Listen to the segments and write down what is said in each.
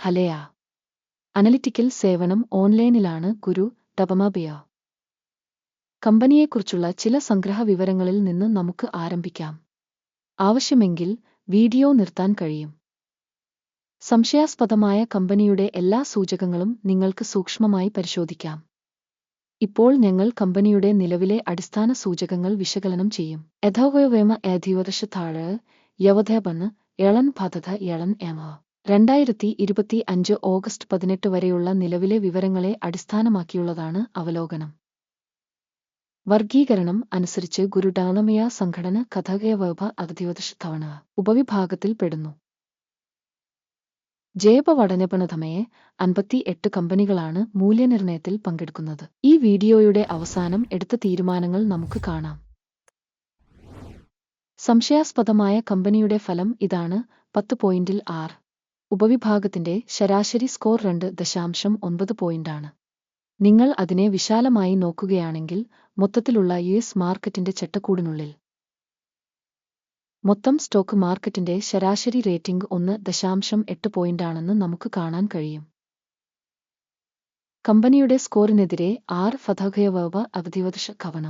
ഹലയ. Analytical സേവനം ഓൺലൈനിലാണ് ഗുരു ടപമബിയ കമ്പനിയെക്കുറിച്ചുള്ള ചില സംഗ്രഹ വിവരങ്ങളിൽ നിന്ന് നമുക്ക് ആരംഭിക്കാം. ആവശ്യമെങ്കിൽ വീഡിയോ നിർത്താൻ കഴിയും. സംശയാസ്പദമായ കമ്പനിയുടെ എല്ലാ സൂചകങ്ങളും നിങ്ങൾക്ക് സൂക്ഷ്മമായി പരിശോധിക്കാം. ഇപ്പോൾ ഞങ്ങൾ കമ്പനിയുടെ നിലവിലെ അടിസ്ഥാന സൂചകങ്ങൾ വിശകലനം ചെയ്യും. യഥോവയവേമ ഏധിവർഷ താഴ് യവധേപന് എളൻ പദ്ധത എളൻ എമ. രണ്ടായിരത്തി ഇരുപത്തി അഞ്ച് ഓഗസ്റ്റ് പതിനെട്ട് വരെയുള്ള നിലവിലെ വിവരങ്ങളെ അടിസ്ഥാനമാക്കിയുള്ളതാണ് അവലോകനം. വർഗീകരണം അനുസരിച്ച് ഗുരുഡാനമയ സംഘടന കഥകയവഭ അവധിവദശ തവണ ഉപവിഭാഗത്തിൽ പെടുന്നു. ജൈവവടനപണതമയെ അൻപത്തി എട്ട് കമ്പനികളാണ് മൂല്യനിർണയത്തിൽ പങ്കെടുക്കുന്നത്. ഈ വീഡിയോയുടെ അവസാനം എടുത്ത തീരുമാനങ്ങൾ നമുക്ക് കാണാം. സംശയാസ്പദമായ കമ്പനിയുടെ ഫലം ഇതാണ് പത്ത് പോയിന്റിൽ ആറ്. ഉപവിഭാഗത്തിന്റെ ശരാശരി സ്കോർ രണ്ട് ദശാംശം ഒൻപത് പോയിന്റാണ് നിങ്ങൾ അതിനെ വിശാലമായി നോക്കുകയാണെങ്കിൽ മൊത്തത്തിലുള്ള യു എസ് മാർക്കറ്റിന്റെ ചട്ടക്കൂടിനുള്ളിൽ. മൊത്തം സ്റ്റോക്ക് മാർക്കറ്റിന്റെ ശരാശരി റേറ്റിംഗ് ഒന്ന് ദശാംശം എട്ട് പോയിന്റാണെന്ന് നമുക്ക് കാണാൻ കഴിയും. കമ്പനിയുടെ സ്കോറിനെതിരെ ആർ ഫതഹയവ അവധിവദശ കവണ.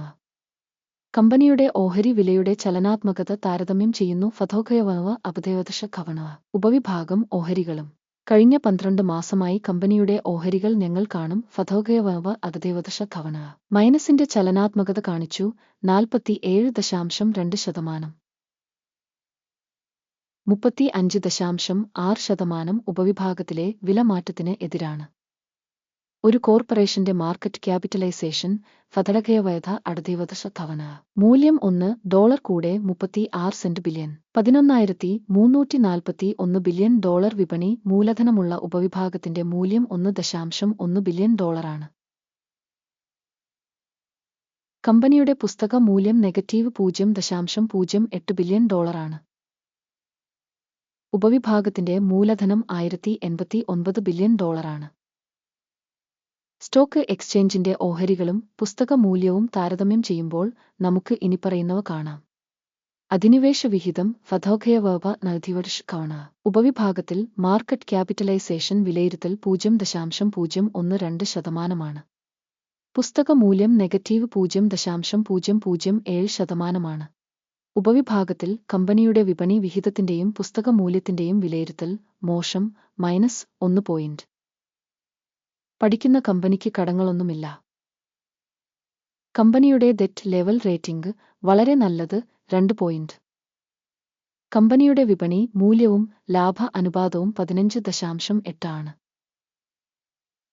കമ്പനിയുടെ ഓഹരി വിലയുടെ ചലനാത്മകത താരതമ്യം ചെയ്യുന്നു ഫതോകയവ അപദേവദശ കവണവ ഉപവിഭാഗം ഓഹരികളും. കഴിഞ്ഞ പന്ത്രണ്ട് മാസമായി കമ്പനിയുടെ ഓഹരികൾ ഞങ്ങൾ കാണും ഫതോകയവ അപദേവദശ കവണവ മൈനസിന്റെ ചലനാത്മകത കാണിച്ചു നാൽപ്പത്തി ഏഴ് ദശാംശം രണ്ട് ശതമാനം. മുപ്പത്തി അഞ്ച് ദശാംശം ആറ് ശതമാനം ഉപവിഭാഗത്തിലെ വിലമാറ്റത്തിന് എതിരാണ്. ഒരു കോർപ്പറേഷന്റെ മാർക്കറ്റ് ക്യാപിറ്റലൈസേഷൻ ഫതടകയവയത അടദേവദശ തവണ. മൂല്യം ഒന്ന് ഡോളർ കൂടെ മുപ്പത്തി ആറ് സെന്റ് ബില്യൺ. പതിനൊന്നായിരത്തി മുന്നൂറ്റി നാൽപ്പത്തി ഒന്ന് ബില്യൺ ഡോളർ വിപണി മൂലധനമുള്ള ഉപവിഭാഗത്തിന്റെ മൂല്യം ഒന്ന് ദശാംശം ഒന്ന് ബില്യൺ ഡോളറാണ്. കമ്പനിയുടെ പുസ്തക മൂല്യം നെഗറ്റീവ് പൂജ്യം ദശാംശം പൂജ്യം എട്ട് ബില്യൺ ഡോളറാണ്. ഉപവിഭാഗത്തിന്റെ മൂലധനം ആയിരത്തി എൺപത്തി ഒൻപത് ബില്യൺ ഡോളറാണ്. സ്റ്റോക്ക് എക്സ്ചേഞ്ചിന്റെ ഓഹരികളും പുസ്തക മൂല്യവും താരതമ്യം ചെയ്യുമ്പോൾ നമുക്ക് ഇനിപ്പറയുന്നവ കാണാം. അധിനിവേശ വിഹിതം ഫതോഖയവ നൽകിവർഷ് കവണ ഉപവിഭാഗത്തിൽ മാർക്കറ്റ് ക്യാപിറ്റലൈസേഷൻ വിലയിരുത്തൽ പൂജ്യം ദശാംശം പൂജ്യം ഒന്ന് രണ്ട് ശതമാനമാണ്. പുസ്തക മൂല്യം നെഗറ്റീവ് പൂജ്യം ദശാംശം പൂജ്യം പൂജ്യം ഏഴ് ശതമാനമാണ്. ഉപവിഭാഗത്തിൽ കമ്പനിയുടെ വിപണി വിഹിതത്തിന്റെയും പുസ്തക മൂല്യത്തിന്റെയും വിലയിരുത്തൽ മോശം മൈനസ് ഒന്ന് പോയിന്റ്. പഠിക്കുന്ന കമ്പനിക്ക് കടങ്ങളൊന്നുമില്ല. കമ്പനിയുടെ ഡെറ്റ് ലെവൽ റേറ്റിംഗ് വളരെ നല്ലത് രണ്ട് പോയിന്റ് കമ്പനിയുടെ വിപണി മൂല്യവും ലാഭ അനുപാതവും പതിനഞ്ച് ദശാംശം എട്ടാണ്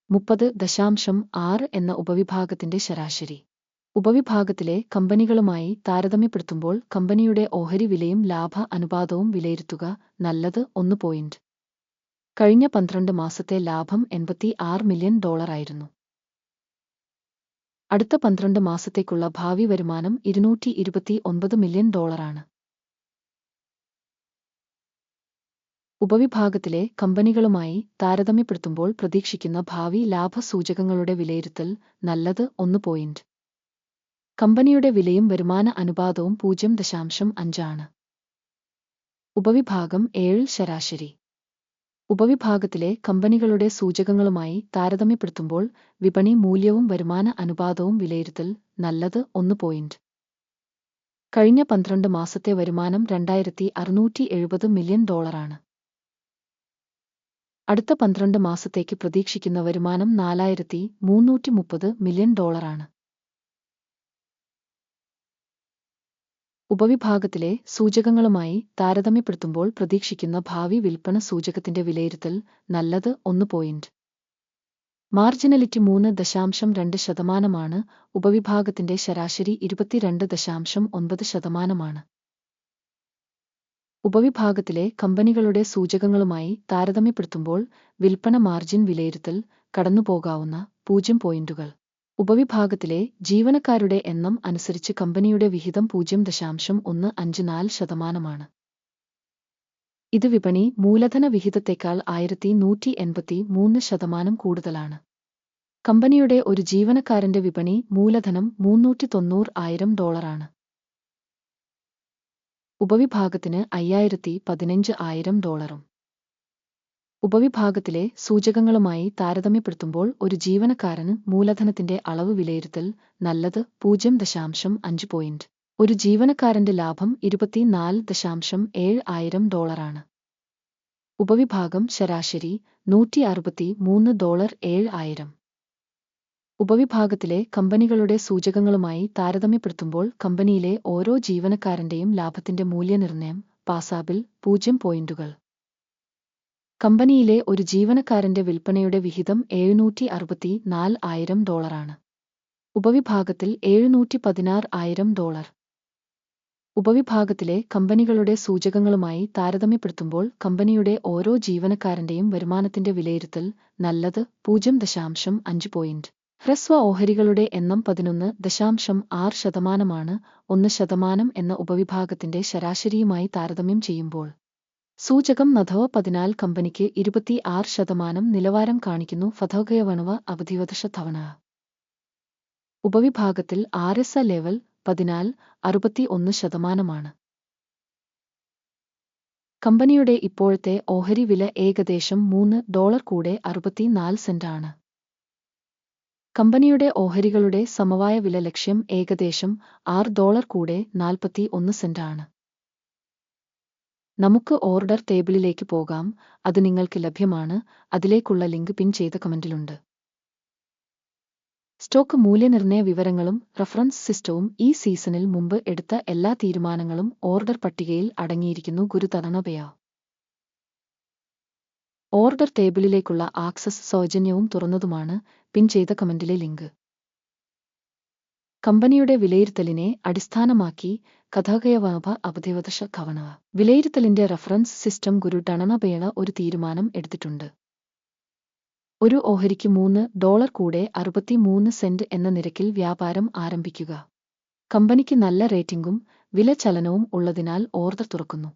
മുപ്പത് ദശാംശം ആറ് എന്ന ഉപവിഭാഗത്തിന്റെ ശരാശരി. ഉപവിഭാഗത്തിലെ കമ്പനികളുമായി താരതമ്യപ്പെടുത്തുമ്പോൾ കമ്പനിയുടെ ഓഹരി വിലയും ലാഭ അനുപാതവും വിലയിരുത്തുക നല്ലത് ഒന്ന് പോയിന്റ് കഴിഞ്ഞ പന്ത്രണ്ട് മാസത്തെ ലാഭം എൺപത്തി ആറ് മില്യൺ ഡോളറായിരുന്നു അടുത്ത പന്ത്രണ്ട് മാസത്തേക്കുള്ള ഭാവി വരുമാനം ഇരുന്നൂറ്റി ഇരുപത്തി ഒൻപത് മില്യൺ ഡോളറാണ് ഉപവിഭാഗത്തിലെ കമ്പനികളുമായി താരതമ്യപ്പെടുത്തുമ്പോൾ പ്രതീക്ഷിക്കുന്ന ഭാവി ലാഭസൂചകങ്ങളുടെ വിലയിരുത്തൽ നല്ലത് ഒന്ന് പോയിന്റ്. കമ്പനിയുടെ വിലയും വരുമാന അനുപാതവും പൂജ്യം ദശാംശം അഞ്ചാണ് ഉപവിഭാഗം ഏഴ് ശരാശരി. ഉപവിഭാഗത്തിലെ കമ്പനികളുടെ സൂചകങ്ങളുമായി താരതമ്യപ്പെടുത്തുമ്പോൾ വിപണി മൂല്യവും വരുമാന അനുപാതവും വിലയിരുത്തൽ നല്ലത് ഒന്ന് പോയിന്റ് കഴിഞ്ഞ പന്ത്രണ്ട് മാസത്തെ വരുമാനം രണ്ടായിരത്തി അറുന്നൂറ്റി എഴുപത് മില്യൺ ഡോളറാണ് അടുത്ത പന്ത്രണ്ട് മാസത്തേക്ക് പ്രതീക്ഷിക്കുന്ന വരുമാനം നാലായിരത്തി മുന്നൂറ്റി മുപ്പത് മില്യൺ ഡോളറാണ് ഉപവിഭാഗത്തിലെ സൂചകങ്ങളുമായി താരതമ്യപ്പെടുത്തുമ്പോൾ പ്രതീക്ഷിക്കുന്ന ഭാവി വിൽപ്പന സൂചകത്തിന്റെ വിലയിരുത്തൽ നല്ലത് ഒന്ന് പോയിന്റ് മാർജിനലിറ്റി മൂന്ന് ദശാംശം രണ്ട് ശതമാനമാണ് ഉപവിഭാഗത്തിന്റെ ശരാശരി ഇരുപത്തിരണ്ട് ദശാംശം ഒൻപത് ശതമാനമാണ്. ഉപവിഭാഗത്തിലെ കമ്പനികളുടെ സൂചകങ്ങളുമായി താരതമ്യപ്പെടുത്തുമ്പോൾ വിൽപ്പന മാർജിൻ വിലയിരുത്തൽ കടന്നുപോകാവുന്ന പൂജ്യം പോയിന്റുകൾ ഉപവിഭാഗത്തിലെ ജീവനക്കാരുടെ എണ്ണം അനുസരിച്ച് കമ്പനിയുടെ വിഹിതം പൂജ്യം ദശാംശം ഒന്ന് അഞ്ച് നാല് ശതമാനമാണ്. ഇത് വിപണി മൂലധന വിഹിതത്തേക്കാൾ ആയിരത്തി നൂറ്റി എൺപത്തി മൂന്ന് ശതമാനം കൂടുതലാണ്. കമ്പനിയുടെ ഒരു ജീവനക്കാരന്റെ വിപണി മൂലധനം മുന്നൂറ്റി തൊണ്ണൂറ് ആയിരം ഡോളറാണ്. ഉപവിഭാഗത്തിന് അയ്യായിരത്തി പതിനഞ്ച് ആയിരം ഡോളറും. ഉപവിഭാഗത്തിലെ സൂചകങ്ങളുമായി താരതമ്യപ്പെടുത്തുമ്പോൾ ഒരു ജീവനക്കാരന് മൂലധനത്തിന്റെ അളവ് വിലയിരുത്തൽ നല്ലത് പൂജ്യം ദശാംശം അഞ്ച് പോയിന്റ് ഒരു ജീവനക്കാരന്റെ ലാഭം ഇരുപത്തിനാല് ദശാംശം ഏഴ് ആയിരം ഡോളറാണ് ഉപവിഭാഗം ശരാശരി നൂറ്റി അറുപത്തി മൂന്ന് ഡോളർ ഏഴ് ആയിരം. ഉപവിഭാഗത്തിലെ കമ്പനികളുടെ സൂചകങ്ങളുമായി താരതമ്യപ്പെടുത്തുമ്പോൾ കമ്പനിയിലെ ഓരോ ജീവനക്കാരന്റെയും ലാഭത്തിന്റെ മൂല്യനിർണയം പാസാബിൽ പൂജ്യം പോയിന്റുകൾ. കമ്പനിയിലെ ഒരു ജീവനക്കാരന്റെ വിൽപ്പനയുടെ വിഹിതം എഴുന്നൂറ്റി അറുപത്തി നാല് ആയിരം ഡോളറാണ്. ഉപവിഭാഗത്തിൽ എഴുന്നൂറ്റി പതിനാറ് ആയിരം ഡോളർ. ഉപവിഭാഗത്തിലെ കമ്പനികളുടെ സൂചകങ്ങളുമായി താരതമ്യപ്പെടുത്തുമ്പോൾ കമ്പനിയുടെ ഓരോ ജീവനക്കാരന്റെയും വരുമാനത്തിന്റെ വിലയിരുത്തൽ നല്ലത് പൂജ്യം ദശാംശം അഞ്ച് പോയിന്റ്. ഹ്രസ്വ ഓഹരികളുടെ എണ്ണം പതിനൊന്ന് ദശാംശം ആറ് ശതമാനമാണ് ഒന്ന് ശതമാനം എന്ന ഉപവിഭാഗത്തിന്റെ ശരാശരിയുമായി താരതമ്യം ചെയ്യുമ്പോൾ. സൂചകം നഥവ പതിനാല് കമ്പനിക്ക് ഇരുപത്തി ആറ് ശതമാനം നിലവാരം കാണിക്കുന്നു ഫതോഗയവണവ അവധിവദശ തവണ. ഉപവിഭാഗത്തിൽ ആർ എസ് എ ലെവൽ പതിനാൽ അറുപത്തി ഒന്ന് ശതമാനമാണ്. കമ്പനിയുടെ ഇപ്പോഴത്തെ ഓഹരി വില ഏകദേശം മൂന്ന് ഡോളർ കൂടെ അറുപത്തിനാല് സെന്റാണ് കമ്പനിയുടെ ഓഹരികളുടെ സമവായ വില ലക്ഷ്യം ഏകദേശം ആറ് ഡോളർ കൂടെ നാൽപ്പത്തി ഒന്ന് സെന്റാണ് നമുക്ക് ഓർഡർ ടേബിളിലേക്ക് പോകാം. അത് നിങ്ങൾക്ക് ലഭ്യമാണ്. അതിലേക്കുള്ള ലിങ്ക് പിൻ ചെയ്ത കമന്റിലുണ്ട്. സ്റ്റോക്ക് മൂല്യനിർണയ വിവരങ്ങളും റഫറൻസ് സിസ്റ്റവും ഈ സീസണിൽ മുമ്പ് എടുത്ത എല്ലാ തീരുമാനങ്ങളും ഓർഡർ പട്ടികയിൽ അടങ്ങിയിരിക്കുന്നു ഗുരുതരണപയ ഓർഡർ ടേബിളിലേക്കുള്ള ആക്സസ് സൗജന്യവും തുറന്നതുമാണ് പിൻ ചെയ്ത കമന്റിലെ ലിങ്ക്. കമ്പനിയുടെ വിലയിരുത്തലിനെ അടിസ്ഥാനമാക്കി കഥാകയവാഭ അവധിവദശ കവണ. വിലയിരുത്തലിന്റെ റഫറൻസ് സിസ്റ്റം ഗുരു ടണനബേള ഒരു തീരുമാനം എടുത്തിട്ടുണ്ട്. ഒരു ഓഹരിക്ക് മൂന്ന് ഡോളർ കൂടെ അറുപത്തിമൂന്ന് സെന്റ് എന്ന നിരക്കിൽ വ്യാപാരം ആരംഭിക്കുക. കമ്പനിക്ക് നല്ല റേറ്റിംഗും വില ചലനവും ഉള്ളതിനാൽ ഓർഡർ തുറക്കുന്നു.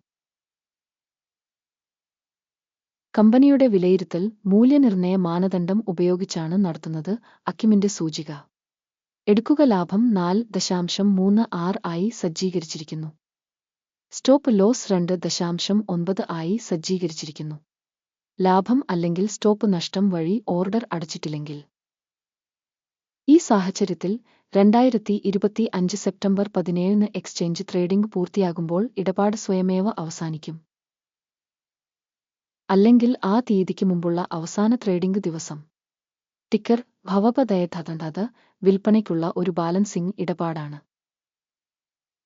കമ്പനിയുടെ വിലയിരുത്തൽ മൂല്യനിർണയ മാനദണ്ഡം ഉപയോഗിച്ചാണ് നടത്തുന്നത് അക്കിമിന്റെ സൂചിക. എടുക്കുക ലാഭം നാല് ദശാംശം മൂന്ന് ആറ് ആയി സജ്ജീകരിച്ചിരിക്കുന്നു. സ്റ്റോപ്പ് ലോസ് രണ്ട് ദശാംശം ഒൻപത് ആയി സജ്ജീകരിച്ചിരിക്കുന്നു. ലാഭം അല്ലെങ്കിൽ സ്റ്റോപ്പ് നഷ്ടം വഴി ഓർഡർ അടച്ചിട്ടില്ലെങ്കിൽ. ഈ സാഹചര്യത്തിൽ രണ്ടായിരത്തി ഇരുപത്തി അഞ്ച് സെപ്റ്റംബർ പതിനേഴിന് എക്സ്ചേഞ്ച് ട്രേഡിംഗ് പൂർത്തിയാകുമ്പോൾ ഇടപാട് സ്വയമേവ അവസാനിക്കും. അല്ലെങ്കിൽ ആ തീയതിക്ക് മുമ്പുള്ള അവസാന ട്രേഡിംഗ് ദിവസം. ടിക്കർ ഭവപദയഥതത് വിൽപ്പനയ്ക്കുള്ള ഒരു ബാലൻസിംഗ് ഇടപാടാണ്.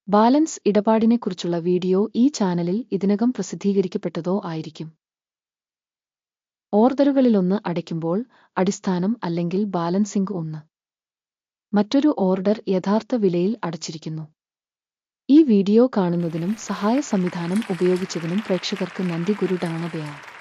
ബാലൻസ് ഇടപാടിനെക്കുറിച്ചുള്ള വീഡിയോ ഈ ചാനലിൽ ഇതിനകം പ്രസിദ്ധീകരിക്കപ്പെട്ടതോ ആയിരിക്കും. ഓർഡറുകളിലൊന്ന് അടയ്ക്കുമ്പോൾ അടിസ്ഥാനം അല്ലെങ്കിൽ ബാലൻസിംഗ് ഒന്ന്. മറ്റൊരു ഓർഡർ യഥാർത്ഥ വിലയിൽ അടച്ചിരിക്കുന്നു. ഈ വീഡിയോ കാണുന്നതിനും സഹായ സംവിധാനം ഉപയോഗിച്ചതിനും പ്രേക്ഷകർക്ക് നന്ദി ഗുരുഡാണവയാണ്